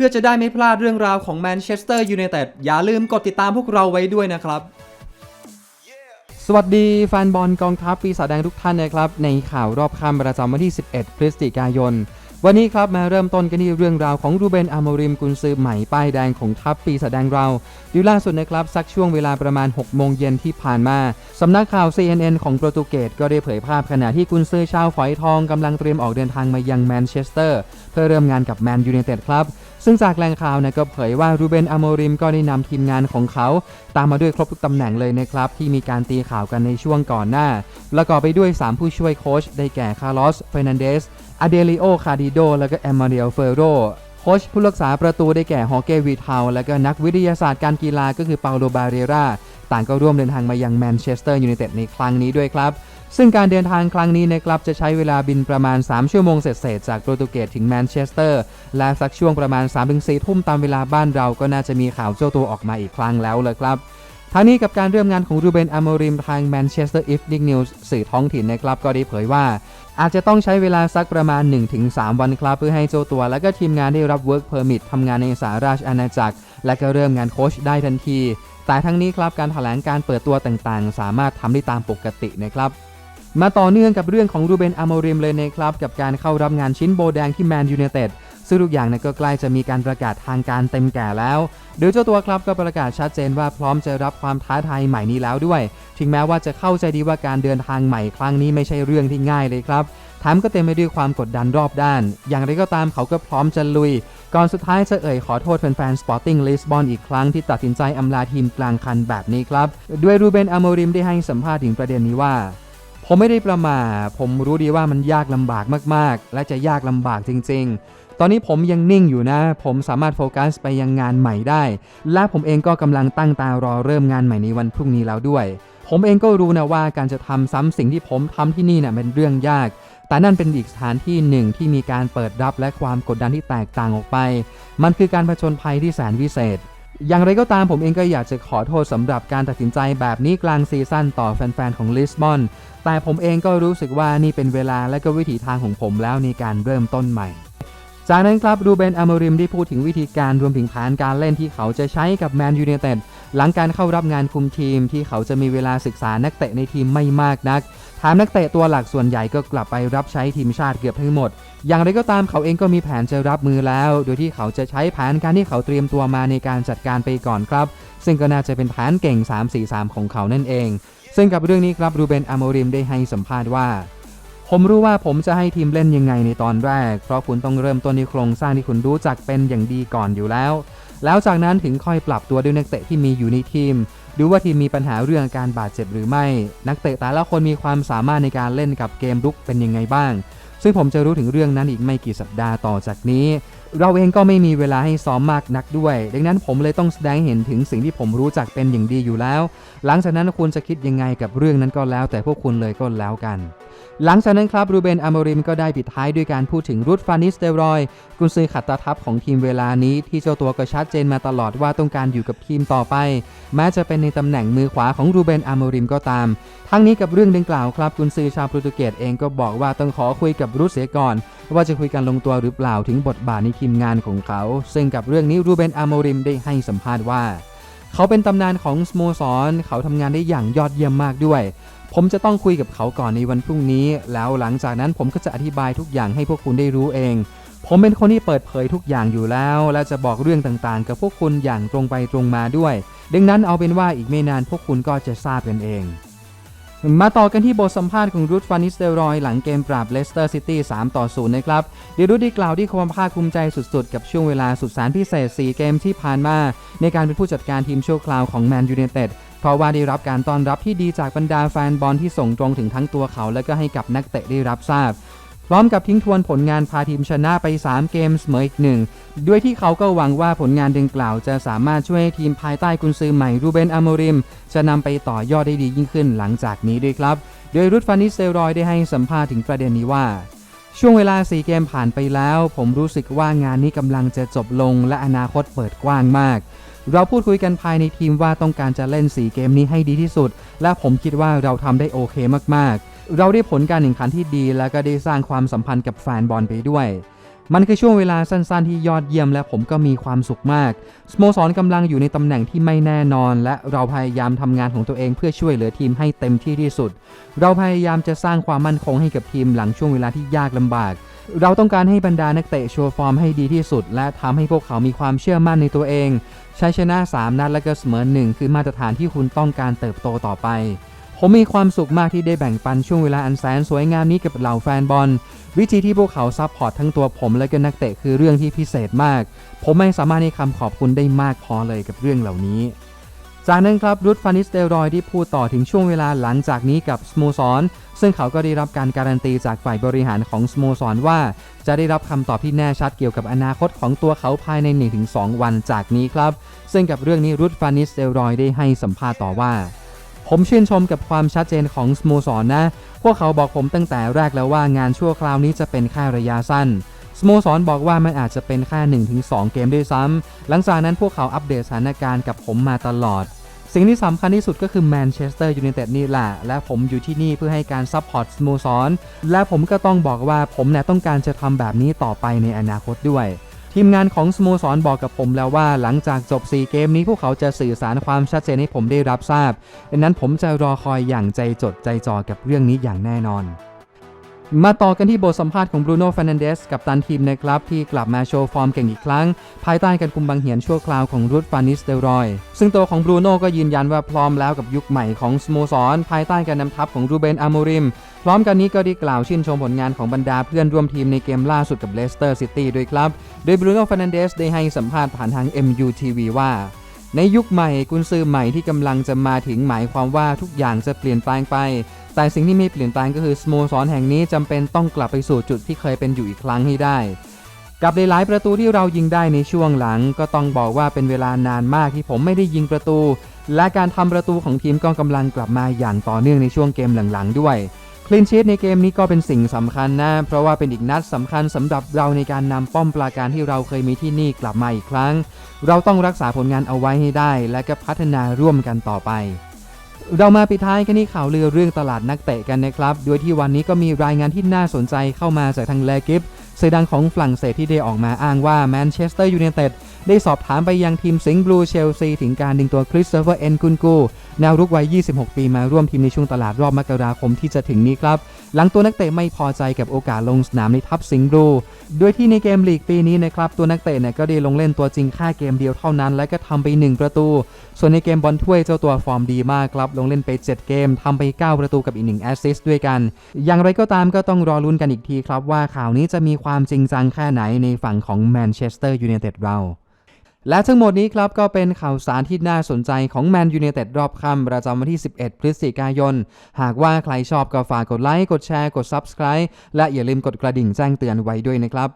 พื่อจะได้ไม่พลาดเรื่องราวของแมนเชสเตอร์ยูไนเต็ดอย่าลืมกดติดตามพวกเราไว้ด้วยนะครับ สวัสดีแฟนบอลกองทัพปีศาจแดงทุกท่านนะครับ ในข่าวรอบค่ำประจำวันที่ 11 พฤศจิกายน วันนี้ครับมาเริ่มต้นกันที่เรื่องราวของรูเบนอามริมกุนซือใหม่ป้ายแดงของทัพปีศาจแดงเราดูล่าสุดนะครับสักช่วงเวลาประมาณ 6 โมงเย็นที่ผ่านมาสำนักข่าว CNN ของโปรตุเกสก็ได้เผยภาพขณะที่กุนซือชาวฝอยทองกำลังเตรียมออกเดินทางมายังแมนเชสเตอร์ เพื่อเริ่มงานกับแมนยูไนเต็ดครับ ซึ่งจากแหล่งข่าวนะก็เผยว่ารูเบนอโมริมก็ได้นำทีมงานของเขา ตามมาด้วยครบทุกตำแหน่งเลยนะครับที่มีการตีข่าวกันในช่วงก่อนหน้า ประกอบไปด้วย 3 ผู้ช่วยโค้ชได้แก่คาร์ลอสเฟรนันเดสอเดลิโอคาดิโดและก็แอมมาเรียลเฟโรโค้ชผู้รักษาประตูได้แก่ฮอเกวีทาวและก็นักวิทยาศาสตร์การกีฬาก็คือเปาโลบาเรราต่างก็ร่วมเดินทางมายังแมนเชสเตอร์ยูไนเต็ดในครั้งนี้ด้วยครับ ซึ่งการเดินทางครั้งนี้นะครับจะใช้เวลาบินประมาณ 3 ชั่วโมงเศษจากโปรตุเกสถึงแมนเชสเตอร์ และสักช่วงประมาณ 3-4 ทุ่มตามเวลาบ้านเราก็น่าจะมีข่าวเจ้าตัวออกมาอีกครั้งแล้วเลยครับทั้งนี้กับการเริ่มงานของรูเบนอ m มริมทางแมนเชสเตอร์อีฟนิงนิวส์สื่อท้องถิ่นนะครับก็ได้เผยว่า อาจจะต้องใช้เวลาสักประมาณ 1-3 วันครับ เพื่อให้เจ้าตัวและก็ทีมงานได้รับ Work Permit ททำงานในสหราชอาณาจักร และก็เริ่มงานโค้ชได้ทันที แต่ทั้งนี้ครับการถแถลงการเปิดตัวต่างๆ สามารถทำได้ตามปกตินะครับ มาต่อเนื่องกับเรื่องของรูเบนอ m มริมเลยนะครับ กับการเข้ารับงานชิ้นโบแดงที่แมนยูไนเต็ดซึ่งทุกอย่างนั้นก็ใกล้จะมีการประกาศทางการเต็มแก่แล้วโดยเจ้าตัวครับก็ประกาศชัดเจนว่าพร้อมจะรับความท้าทายใหม่นี้แล้วด้วย ถึงแม้ว่าจะเข้าใจดีว่าการเดินทางใหม่ครั้งนี้ไม่ใช่เรื่องที่ง่ายเลยครับแถมก็เต็มไปด้วยความกดดันรอบด้าน อย่างไรก็ตามเขาก็พร้อมจะลุย ก่อนสุดท้ายจะเอ่ยขอโทษแฟนๆ สปอร์ติ้งลิสบอนอีกครั้งที่ตัดสินใจอำลาทีมกลางคันแบบนี้ครับ ด้วยรูเบนอโมริมได้ให้สัมภาษณ์ถึงประเด็นนี้ว่า ผมไม่ได้ประมาทผมรู้ดีว่ามันยากลำบากมากๆ และจะยากลำบากจริง ๆ ตอนนี้ผมยังนิ่งอยู่นะ ผมสามารถโฟกัสไปยังงานใหม่ได้ และผมเองก็กำลังตั้งตารอเริ่มงานใหม่ในวันพรุ่งนี้แล้วด้วย ผมเองก็รู้นะว่าการจะทำซ้ำสิ่งที่ผมทำที่นี่เนี่ยเป็นเรื่องยาก แต่นั่นเป็นอีกสถานที่หนึ่งที่มีการเปิดรับและความกดดันที่แตกต่างออกไป มันคือการผจญภัยที่แสนวิเศษ อย่างไรก็ตามผมเองก็อยากจะขอโทษสำหรับการตัดสินใจแบบนี้กลางซีซั่นต่อแฟนๆ ของลิสบอน แต่ผมเองก็รู้สึกว่านี่เป็นเวลาและก็วิถีทางของผมแล้วในการเริ่มต้นใหม่ จากนั้นครับรูเบนอามริมได้พูดถึงวิธีการรวมถึงแผนการเล่นที่เขาจะใช้กับแมนยูเนเต็ด หลังการเข้ารับงานคุมทีมที่เขาจะมีเวลาศึกษานักเตะในทีมไม่มากนักถามนักเตะตัวหลักส่วนใหญ่ก็กลับไปรับใช้ทีมชาติเกือบทั้งหมด อย่างไรก็ตามเขาเองก็มีแผนจะรับมือแล้ว โดยที่เขาจะใช้แผนการที่เขาเตรียมตัวมาในการจัดการไปก่อนครับ ซึ่งก็น่าจะเป็นแผนเก่ง 3-4-3 ของเขานั่นเอง ซึ่งกับเรื่องนี้ครับรูเบนอามริมได้ให้สัมภาษณ์ว่าผมรู้ว่าผมจะให้ทีมเล่นยังไงในตอนแรก เพราะคุณต้องเริ่มต้นในโครงสร้างที่คุณรู้จักเป็นอย่างดีก่อนอยู่แล้ว แล้วจากนั้นถึงค่อยปรับตัวด้วยนักเตะที่มีอยู่ในทีม ดูว่าทีมมีปัญหาเรื่องการบาดเจ็บหรือไม่ นักเตะแต่ละคนมีความสามารถในการเล่นกับเกมรุกเป็นยังไงบ้าง ซึ่งผมจะรู้ถึงเรื่องนั้นอีกไม่กี่สัปดาห์ต่อจากนี้ เราเองก็ไม่มีเวลาให้ซ้อมมากนักด้วย ดังนั้นผมเลยต้องแสดงเห็นถึงสิ่งที่ผมรู้จักเป็นอย่างดีอยู่แล้ว หลังจากนั้นคุณจะคิดยังไงกับเรื่องนั้นก็แล้ว แต่พวกคุณเลยก็แล้วกัน หลังจากนั้นครับรูเบนอ m มริมก็ได้ปิดท้ายด้วยการพูดถึงรูทฟานิสเตรอยกุนซือขัดตาทัพของทีมเวลานี้ที่เจ้าตัวก็ชัดเจนมาตลอดว่าต้องการอยู่กับทีมต่อไป แม้จะเป็นในตำแหน่งมือขวาของรูเบนอ m มริมก็ตาม ทั้งนี้กับเรื่องดังกล่าวครับกุนซือชาวโปรตุเกสเองก็บอกว่าต้องขอคุยกับรูทเสียก่อน ว่าจะคุยกันลงตัวหรือเปล่าถึงบทบาทในทีมงานของเขา ซึ่งกับเรื่องนี้รูเบนอ m มริมได้ให้สัมภาษณ์ว่า เขาเป็นตำนานของสโมสร เขาทำงานได้อย่างยอดเยี่ยมมากด้วย ผมจะต้องคุยกับเขาก่อนในวันพรุ่งนี้ แล้วหลังจากนั้นผมก็จะอธิบายทุกอย่างให้พวกคุณได้รู้เอง ผมเป็นคนที่เปิดเผยทุกอย่างอยู่แล้ว และจะบอกเรื่องต่างๆ กับพวกคุณอย่างตรงไปตรงมาด้วย ดังนั้นเอาเป็นว่าอีกไม่นานพวกคุณก็จะทราบกันเอง มาต่อกันที่บทสัมภาษณ์ของรูธฟานิสเตรอยหลังเกมปราบเลสเตอร์ซิตี้3ต่อ0นะครับเดยวรูธได้กล่าวที่ความภาคภูมิใจสุดๆ กับช่วงเวลาสุดแสนพิเศษ 4 เกมที่ผ่านมา ในการเป็นผู้จัดการทีมชั่วคราวของแมนยูเนเต็ดเพราะว่าได้รับการต้อนรับที่ดีจากบรรดาแฟนบอลที่ส่งตรงถึงทั้งตัวเขา และก็ให้กับนักเตะได้รับทราบ พร้อมกับทิ้งทวนผลงานพาทีมชนะไป 3 เกมเสมออีกหนึ่งด้วยที่เขาก็หวังว่าผลงานดังกล่าวจะสามารถช่วยให้ทีมภายใต้กุนซือใหม่รูเบนอ m มริม จะนำไปต่อยอดได้ดียิ่งขึ้นหลังจากนี้ด้วยครับ โดยรุดฟานิสเซรอยได้ให้สัมภาษณ์ถึงประเด็นนี้ว่า ช่วงเวลา 4 เกมผ่านไปแล้ว ผมรู้สึกว่างานนี้กำลังจะจบลง และอนาคตเปิดกว้างมากเราพูดคุยกันภายในทีมว่าต้องการจะเล่น 4 เกมนี้ให้ดีที่สุด และผมคิดว่าเราทำได้โอเคมากๆ เราได้ผลการแข่งขันที่ดี และก็ได้สร้างความสัมพันธ์กับแฟนบอลไปด้วย มันคือช่วงเวลาสั้นๆที่ยอดเยี่ยมและผมก็มีความสุขมากสโมสรกำลังอยู่ในตำแหน่งที่ไม่แน่นอน และเราพยายามทำงานของตัวเองเพื่อช่วยเหลือทีมให้เต็มที่ที่สุด เราพยายามจะสร้างความมั่นคงให้กับทีมหลังช่วงเวลาที่ยากลำบากเราต้องการให้บรรดานักเตะโชว์ฟอร์มให้ดีที่สุด และทำให้พวกเขามีความเชื่อมั่นในตัวเองชัยชนะ 3 นัดและก็เสมอหนึ่งคือมาตรฐานที่คุณต้องการเติบโตต่อไป ผมมีความสุขมากที่ได้แบ่งปันช่วงเวลาอันแสนสวยงามนี้กับเหล่าแฟนบอล วิธีที่พวกเขาซัพพอร์ตทั้งตัวผมและก็นักเตะคือเรื่องที่พิเศษมาก ผมไม่สามารถให้คำขอบคุณได้มากพอเลยกับเรื่องเหล่านี้ จากนั้นครับรุดฟานิสเตรอยที่พูดต่อถึงช่วงเวลาหลังจากนี้กับสโมสร ซึ่งเขาก็ได้รับการการันตีจากฝ่ายบริหารของสโมสรว่า จะได้รับคำตอบที่แน่ชัดเกี่ยวกับอนาคตของตัวเขาภายใน 1-2 วันจากนี้ครับ ซึ่งกับเรื่องนี้รุดฟานิสเตรอยได้ให้สัมภาษณ์ต่อว่า ผมชื่นชมกับความชัดเจนของสโมสรนนะ พวกเขาบอกผมตั้งแต่แรกแล้วว่างานชั่วคราวนี้จะเป็นแค่ระยะสั้นสโมสรบอกว่ามันอาจจะเป็นแค่ 1-2 เกมด้วยซ้ำหลังจากนั้นพวกเขาอัปเดตสถานการณ์กับผมมาตลอด สิ่งที่สำคัญที่สุดก็คือแมนเชสเตอร์ยูไนเต็ดนี่แหละ และผมอยู่ที่นี่เพื่อให้การซัพพอร์ตสโมสร และผมก็ต้องบอกว่าผมเนี่ยต้องการจะทำแบบนี้ต่อไปในอนาคตด้วย ทีมงานของสโมสรบอกกับผมแล้วว่าหลังจากจบ 4 เกมนี้พวกเขาจะสื่อสารความชัดเจนให้ผมได้รับทราบดังนั้นผมจะรอคอยอย่างใจจดใจจ่อกับเรื่องนี้อย่างแน่นอนมาต่อกันที่บทสัมภาษณ์ของบรูโน่ฟ r น a นเดสกับตันทีมนะครับ ที่กลับมาโชว์ฟอร์มเก่งอีกครั้ง ภายใต้การคุมบังเหียนชั่วคราวของรูดฟานิสเตรอย ซึ่งตัวของบรูโน่ก็ยืนยันว่าพร้อมแล้วกับยุคใหม่ของสโมสร ภายใต้การนำทัพของรูเบนอามูริม พร้อมกันนี้ก็ได้กล่าวชื่นชมผลงานของบรรดาเพื่อนร่วมทีมในเกมล่าสุดกับเลสเตอร์ซิตี้ด้วยครับ โดยบรูโน่ฟ r น a นเดสได้ให้สัมภาษณ์ผ่านทาง MUTV ว่า ในยุคใหม่กุนซือใหม่ที่กำลังจะมาถึงหมายความว่าทุกอย่างจะเปลี่ยนแปลงไป แต่สิ่งที่ไม่เปลี่ยนแปลงก็คือสโมสรแห่งนี้จำเป็นต้องกลับไปสู่จุดที่เคยเป็นอยู่อีกครั้งให้ได้กับหลายๆประตูที่เรายิงได้ในช่วงหลัง ก็ต้องบอกว่าเป็นเวลานานมากที่ผมไม่ได้ยิงประตู และการทำประตูของทีมก็กำลังกลับมาอย่างต่อเนื่องในช่วงเกมหลังๆด้วย คลีนชีตในเกมนี้ก็เป็นสิ่งสำคัญนะ เพราะว่าเป็นอีกนัดสำคัญสำหรับเราในการนำป้อมปราการที่เราเคยมีที่นี่กลับมาอีกครั้ง เราต้องรักษาผลงานเอาไว้ให้ได้ และก็พัฒนาร่วมกันต่อไป เรามาปิดท้ายกันที่ข่าวลือเรื่องตลาดนักเตะกันนะครับ โดยที่วันนี้ก็มีรายงานที่น่าสนใจเข้ามาจากทางเลกิฟสื่อดังของฝรั่งเศสที่ได้ออกมาอ้างว่าแมนเชสเตอร์ยูไนเต็ดได้สอบถามไปยังทีมสิงห์บลูเชลซีถึงการดึงตัวคริสโตเฟอร์เอ็นกุนกู แนวรุกวัย 26 ปีมาร่วมทีมในช่วงตลาดรอบมกราคมที่จะถึงนี้ครับ หลังตัวนักเตะไม่พอใจกับโอกาสลงสนามในทัพสิงห์บลูโดยที่ในเกมลีกปีนี้นะครับ ตัวนักเตะเนี่ยก็ได้ลงเล่นตัวจริงแค่เกมเดียวเท่านั้น และก็ทำไป 1 ประตู ส่วนในเกมบอลถ้วยเจ้าตัวฟอร์มดีมากครับ ลงเล่นไป 7 เกมทำไป 9 ประตูกับอีก1แอสซิสต์ด้วยกัน อย่างไรก็ตามก็ต้องรอลุ้นกันอีกทีครับว่าข่าวนี้จะมีความจริงจังแค่ไหนในฝั่งของแมนเชสเตอร์ยูไนเต็ดเรา และทั้งหมดนี้ครับก็เป็นข่าวสารที่น่าสนใจของแมนยูเนเต็ดรอบค่ำประจำวันที่ 11 พฤศจิกายน หากว่าใครชอบก็ฝากกดไลค์ กดแชร์ กด Subscribe และอย่าลืมกดกระดิ่งแจ้งเตือนไว้ด้วยนะครับ